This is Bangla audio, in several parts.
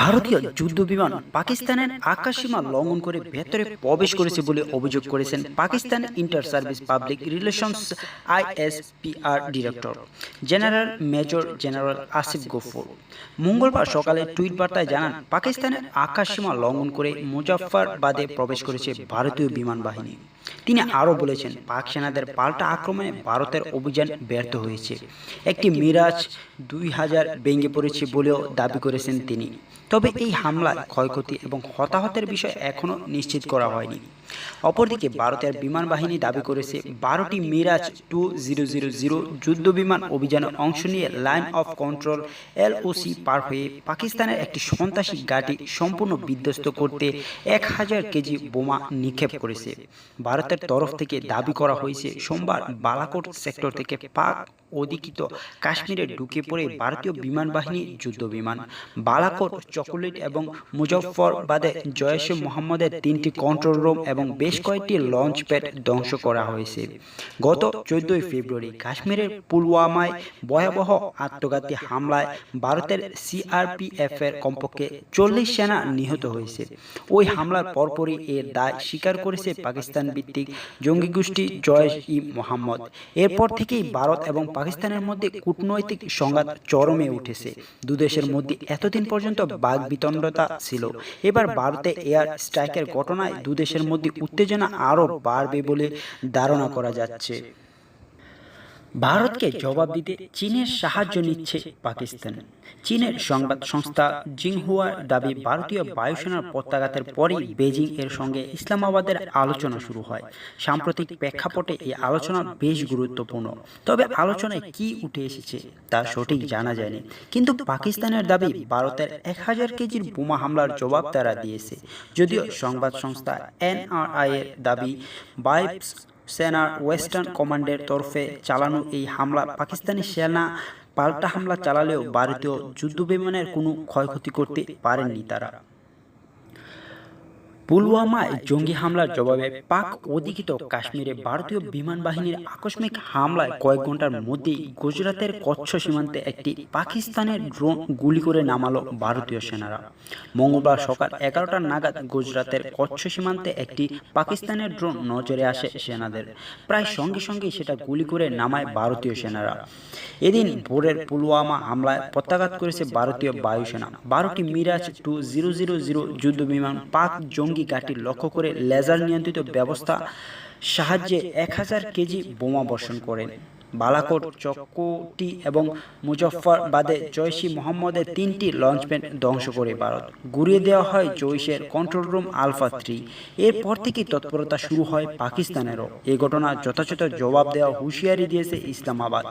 ভারতীয় যুদ্ধ বিমান পাকিস্তানের আকাশসীমা লঙ্ঘন করে ভেতরে প্রবেশ করেছে বলে অভিযোগ করেছেন Pakistan inter service public relations ISPR director general major general Asif Ghafoor. মঙ্গলবার সকালে টুইট বার্তায় জানান, পাকিস্তানের আকাশসীমা লঙ্ঘন করে মুজাফফরবাদে প্রবেশ করেছে ভারতীয় বিমান বাহিনী। তিনি আরও বলেছেন, পাক সেনাদের পাল্টা আক্রমণে ভারতের অভিযান ব্যর্থ হয়েছে। একটি মিরাজ দুই হাজার ভেঙে পড়েছে বলেও দাবি করেছেন তিনি। তবে এই হামলায় ক্ষয়ক্ষতি এবং হতাহতের বিষয় এখনও নিশ্চিত করা হয়নি। অপরদিকে ভারতের বিমান বাহিনী দাবি করেছে, বারোটি Mirage two zero zero zero যুদ্ধ বিমান অভিযানে অংশ নিয়ে লাইন অফ কন্ট্রোল এলওসি পার হয়ে পাকিস্তানের একটি সন্ত্রাসী ঘাঁটি সম্পূর্ণ বিধ্বস্ত করতে এক হাজার কেজি বোমা নিক্ষেপ করেছে। ভারতের তরফ থেকে দাবি করা হয়েছে সোমবার বালাকোট সেক্টর থেকে পাক অধিকৃত কাশ্মীরে ঢুকে পড়ে ভারতীয় বিমান বাহিনী যুদ্ধ বিমান। বালাকোট চকোলেট এবং মুজফ্ফরবাদে জয়েশে মোহাম্মদের তিনটি কন্ট্রোল রুম এবং বেশ কয়েকটি লঞ্চ প্যাড ধ্বংস করা হয়েছে। গত চোদ্দই ফেব্রুয়ারি কাশ্মীরের পুলওয়ামায় ভয়াবহ আত্মঘাতী হামলায় ভারতের সিআরপিএফ এর কমপক্ষে চল্লিশ সেনা নিহত হয়েছে। ওই হামলার পরপরই এর দায় স্বীকার করেছে পাকিস্তান ভিত্তিক জঙ্গি গোষ্ঠী জয়েশ ই মোহাম্মদ। এরপর থেকেই ভারত এবং পাকিস্তানের মধ্যে কূটনৈতিক সংঘাত চরমে উঠেছে। দুদেশের মধ্যে এতদিন পর্যন্ত বাঘ বিতণ্ডতা ছিল। এবার ভারতে এয়ার স্ট্রাইকের ঘটনায় দুদেশের মধ্যে উত্তেজনা আরও বাড়বে বলে ধারণা করা যাচ্ছে। ভারতকে জবাব দিতে চীনের সাহায্য নিচ্ছে পাকিস্তান। চীনের সংবাদ সংস্থা জিংহুয়ার দাবি, ভারতীয় বায়ুসেনার প্রত্যাঘাতের পরই বেজিং এর সঙ্গে ইসলামাবাদের আলোচনা শুরু হয়। সাম্প্রতিক প্রেক্ষাপটে এই আলোচনা বেশ গুরুত্বপূর্ণ। তবে আলোচনায় কি উঠে এসেছে তা সঠিক জানা যায়নি। কিন্তু পাকিস্তানের দাবি, ভারতের এক হাজার কেজির বোমা হামলার জবাব তারা দিয়েছে। যদিও সংবাদ সংস্থা এনআরআই এর দাবি, বাইপস সেনার ওয়েস্টার্ন কমান্ডের তরফে চালানো এই হামলা পাকিস্তানি সেনা পাল্টা হামলা চালালেও ভারতীয় যুদ্ধ বিমানের কোনো ক্ষয়ক্ষতি করতে পারেননি তারা। পুলওয়ামায় জঙ্গি হামলার জবাবে পাক অধিকৃত কাশ্মীরে ভারতীয় বিমান বাহিনীর আকস্মিক হামলায় কয়েক ঘণ্টার মধ্যেই গুজরাতের কচ্ছ সীমান্তে একটি পাকিস্তানের ড্রোন গুলি করে নামালো ভারতীয় সেনারা। মঙ্গলবার সকাল এগারোটা নাগাদ গুজরাতের কচ্ছ সীমান্তে একটি পাকিস্তানের ড্রোন নজরে আসে সেনাদের। প্রায় সঙ্গে সঙ্গেই সেটা গুলি করে নামায় ভারতীয় সেনারা। এদিন ভোরের পুলওয়ামা হামলায় প্রত্যাঘাত করেছে ভারতীয় বায়ুসেনা। বারোটি Mirage two zero zero zero যুদ্ধ বিমান পাক জঙ্গি ঘাঁটি লক্ষ্য করে লেজার নিয়ন্ত্রিত ব্যবস্থা সাহায্যে এক হাজার কেজি বোমা বর্ষণ করেন। বালাকোট, চকোটি এবং মুজফ্ফরবাদে জৈশি মোহাম্মদের তিনটি লঞ্চপ্যাড ধ্বংস করে ভারত। গুড়িয়ে দেওয়া হয় জৈশের কন্ট্রোল রুম আলফা থ্রি এরপর থেকেই তৎপরতা শুরু হয় পাকিস্তানেরও। এই ঘটনা যথাযথ জবাব দেওয়া হুঁশিয়ারি দিয়েছে ইসলামাবাদ।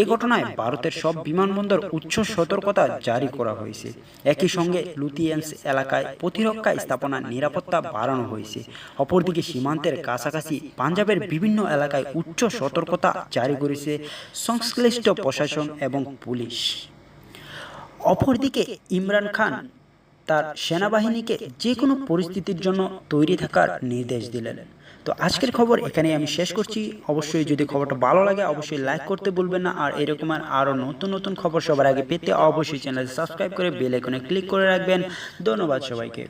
এ ঘটনায় ভারতের সব বিমানবন্দর উচ্চ সতর্কতা জারি করা হয়েছে। একই সঙ্গে লুথিয়েন্স এলাকায় প্রতিরক্ষা স্থাপনা নিরাপত্তা বাড়ানো হয়েছে। অপরদিকে সীমান্তের কাছাকাছি পাঞ্জাবের বিভিন্ন এলাকায় উচ্চ সতর্কতা জারি করেছে সংশ্লিষ্ট প্রশাসন এবং পুলিশ। অপরদিকে ইমরান খান তার সেনাবাহিনীকে যে কোনো পরিস্থিতির জন্য তৈরি থাকার নির্দেশ দিলেন। তো আজকের খবর এখানে আমি শেষ করছি। অবশ্যই যদি খবরটা ভালো লাগে অবশ্যই লাইক করতে ভুলবেন না। আর এরকম আরও নতুন নতুন খবর সবার আগে পেতে অবশ্যই চ্যানেল সাবস্ক্রাইব করে বেল আইকনে ক্লিক করে রাখবেন। ধন্যবাদ সবাইকে।